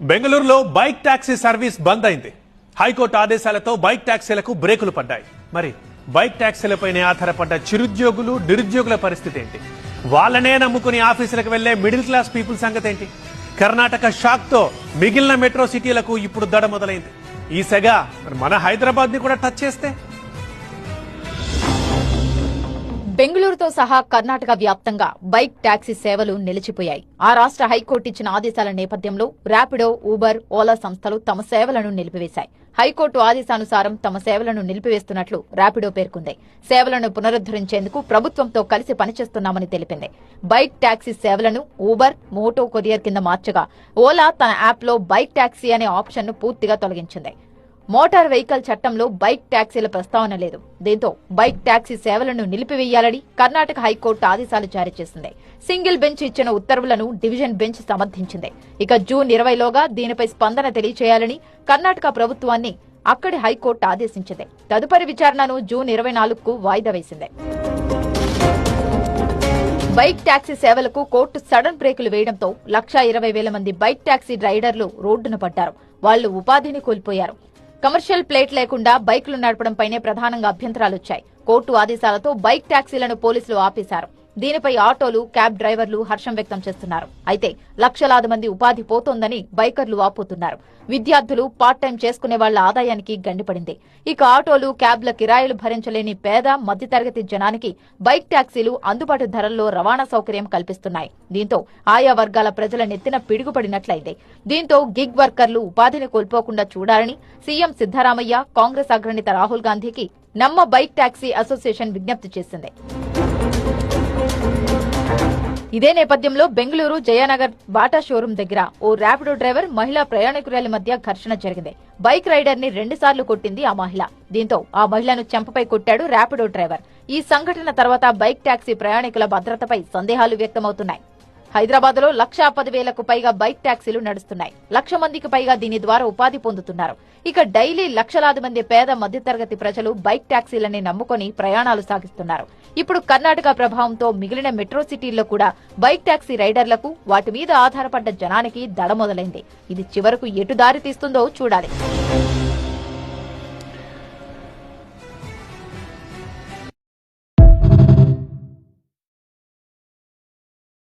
బెంగళూరులో bike taxi service బంద్ అయింది. High court ఆదేశాలతో బైక్ ట్యాక్సీలకు బ్రేకులు పడ్డాయి. మరి బైక్ టాక్సీలపైనే ఆధారపడ్డ చిరుద్యోగులు నిరుద్యోగుల పరిస్థితి ఏంటి? వాళ్ళనే నమ్ముకుని ఆఫీసులకు వెళ్ళే మిడిల్ క్లాస్ పీపుల్ సంగతి ఏంటి? కర్ణాటక షాక్తో మిగిలిన మెట్రో సిటీలకు ఇప్పుడు దడ మొదలైంది. ఈ సెగ మన హైదరాబాద్ని కూడా టచ్ చేస్తే బెంగళూరుతో సహా కర్ణాటక వ్యాప్తంగా బైక్ టాక్సీ సేవలు నిలిచిపోయాయి. ఆ రాష్ట్ర హైకోర్టు ఇచ్చిన ఆదేశాల నేపథ్యంలో ర్యాపిడో ఊబర్ ఓలా సంస్థలు తమ సేవలను నిలిపివేశాయి. హైకోర్టు ఆదేశానుసారం తమ సేవలను నిలిపివేస్తున్నట్లు ర్యాపిడో పేర్కొంది. సేవలను పునరుద్దరించేందుకు ప్రభుత్వంతో కలిసి పనిచేస్తున్నామని తెలిపింది. బైక్ టాక్సీ సేవలను ఊబర్ మోటో కొరియర్ కింద మార్చగా ఓలా తన యాప్లో బైక్ టాక్సీ అనే ఆప్షన్ను పూర్తిగా తొలగించింది. మోటార్ వెహికల్ చట్టంలో బైక్ ట్యాక్సీల ప్రస్తావన లేదు. దీంతో బైక్ ట్యాక్సీ సేవలను నిలిపివేయాలని కర్ణాటక హైకోర్టు ఆదేశాలు జారీ చేసింది. సింగిల్ బెంచ్ ఇచ్చిన ఉత్తర్వులను డివిజన్ బెంచ్ సమర్థించింది. ఇక జూన్ ఇరవైలోగా దీనిపై స్పందన తెలియచేయాలని కర్ణాటక ప్రభుత్వాన్ని అక్కడి హైకోర్టు ఆదేశించింది. తదుపరి విచారణను జూన్ ఇరవై నాలుగుకు వాయిదా వేసింది. బైక్ ట్యాక్సీ సేవలకు కోర్టు సడన్ బ్రేకులు వేయడంతో లక్షా ఇరవై వేల మంది బైక్ టాక్సీ రైడర్లు రోడ్డున పడ్డారు. వాళ్ళు ఉపాధిని కోల్పోయారు. కమర్షియల్ ప్లేట్ లేకుండా బైకులు నడపడంపైనే ప్రధానంగా అభ్యంతరాలు వచ్చాయి కోర్టు ఆదేశాలతో బైక్ టాక్సీలను పోలీసులు ఆపేశారు. దీనిపై ఆటోలు క్యాబ్ డ్రైవర్లు హర్షం వ్యక్తం చేస్తున్నారు. అయితే లక్షలాది మంది ఉపాధి పోతోందని బైకర్లు ఆపోతున్నారు విద్యార్థులు పార్ట్ టైం చేసుకునే వాళ్ళ ఆదాయానికి గండిపడింది. ఇక ఆటోలు క్యాబ్ల కిరాయిలు భరించలేని పేద మధ్యతరగతి జనానికి బైక్ టాక్సీలు అందుబాటు ధరల్లో రవాణా సౌకర్యం కల్పిస్తున్నాయి. దీంతో ఆయా వర్గాల ప్రజల నెత్తిన పిడుగుపడినట్లయింది. దీంతో గిగ్ వర్కర్లు ఉపాధిని కోల్పోకుండా చూడాలని సీఎం సిద్దరామయ్య కాంగ్రెస్ అగ్రనేత రాహుల్ గాంధీకి నమ్మ బైక్ టాక్సీ అసోసియేషన్ విజ్ఞప్తి చేసింది. ఇదే నేపథ్యంలో బెంగళూరు జయానగర్ బాటా షోరూం దగ్గర ఓ ర్యాపిడో డ్రైవర్ మహిళా ప్రయాణికురాలి మధ్య ఘర్షణ జరిగింది. బైక్ రైడర్ని రెండుసార్లు కొట్టింది ఆ మహిళ. దీంతో ఆ మహిళను చెంపపై కొట్టాడు ర్యాపిడో డ్రైవర్. ఈ సంఘటన తర్వాత బైక్ టాక్సీ ప్రయాణికుల భద్రతపై సందేహాలు వ్యక్తమవుతున్నాయి. హైదరాబాద్లో లక్షా పది వేలకు పైగా బైక్ టాక్సీలు నడుస్తున్నాయి. లక్ష మందికి పైగా దీని ద్వారా ఉపాధి పొందుతున్నారు. ఇక డైలీ లక్షలాది మంది పేద మధ్యతరగతి ప్రజలు బైక్ ట్యాక్సీలని నమ్ముకొని ప్రయాణాలు సాగిస్తున్నారు. ఇప్పుడు కర్ణాటక ప్రభావంతో మిగిలిన మెట్రో సిటీల్లో కూడా బైక్ ట్యాక్సీ రైడర్లకు వాటి మీద ఆధారపడ్డ జనానికి దడ మొదలైంది. ఇది చివరకు ఎటు దారి తీస్తుందో చూడాలి.